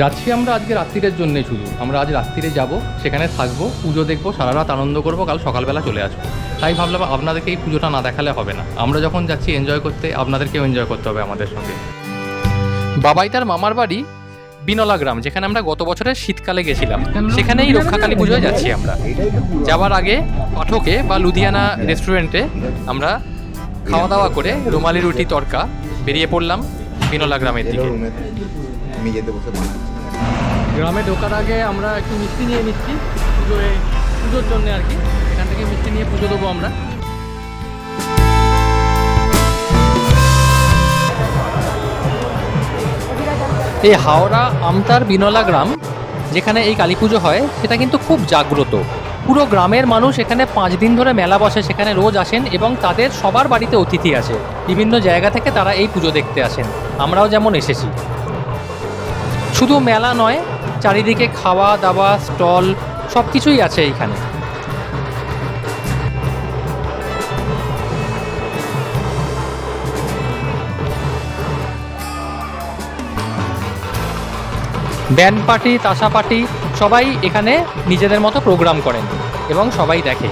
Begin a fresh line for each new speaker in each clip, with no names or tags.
যাচ্ছি আমরা আজকে রাত্রিরের জন্য শুধু। আমরা আজ রাত্রিরে যাব সেখানে থাকব পুজো দেখব সারা রাত আনন্দ করব কাল সকালবেলা চলে আসব। তাই ভাবলাম আপনাদেরকে এই পুজোটা না দেখালে হবে না। আমরা যখন যাচ্ছি এনজয় করতে আপনাদেরকেও এনজয় করতে হবে আমাদের সঙ্গে। বাবাই তার মামার বাড়ি বিনলা গ্রাম যেখানে আমরা গত বছরের শীতকালে গেছিলাম। সেখানেই রক্ষাকালী পুজোয় যাচ্ছি আমরা। যাওয়ার আগে পাঠকে বা লুধিয়ানা রেস্টুরেন্টে আমরা খাওয়া দাওয়া করে রুমালি রুটি তরকা বেরিয়ে পড়লাম বিনলা গ্রামের দিকে।
মেঝেতে বসে বানাচ্ছি।
গ্রামে ঢোকার আগে আমরা একটু মিষ্টি নিয়ে নিচ্ছি, পুজোয়, পুজোর জন্য আর কি। এখান থেকে মিষ্টি নিয়ে পুজো দেবো আমরা। এই হাওড়া আমতার বিনলা গ্রাম, যেখানে এই কালী পুজো হয়, সেটা কিন্তু খুব জাগ্রত। পুরো গ্রামের মানুষ এখানে পাঁচ দিন ধরে মেলা বসে, সেখানে রোজ আসেন এবং তাদের সবার বাড়িতে অতিথি আছে বিভিন্ন জায়গা থেকে তারা এই পুজো দেখতে আসেন। আমরাও যেমন এসেছি। শুধু মেলা নয়, চারিদিকে খাওয়া দাওয়া, স্টল সব কিছুই আছে এইখানে। ব্যান্ড পার্টি, তাসা পার্টি সবাই এখানে নিজেদের মতো প্রোগ্রাম করেন এবং সবাই দেখে।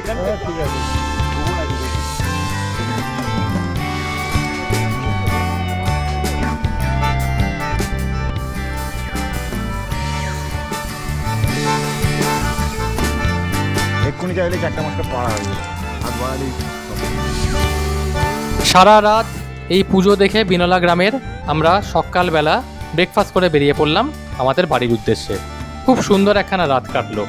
এখান ঠিক আছে। এক্ষুনি চাইলে চারটা মাসটা পড়া হয়ে যাবে।
সারা রাত এই পুজো দেখে বিনলা গ্রামের আমরা সকালবেলা ব্রেকফাস্ট করে বেরিয়ে পড়লাম আমাদের বাড়ির উদ্দেশ্যে। খুব সুন্দর একখানা রাত কাটলো।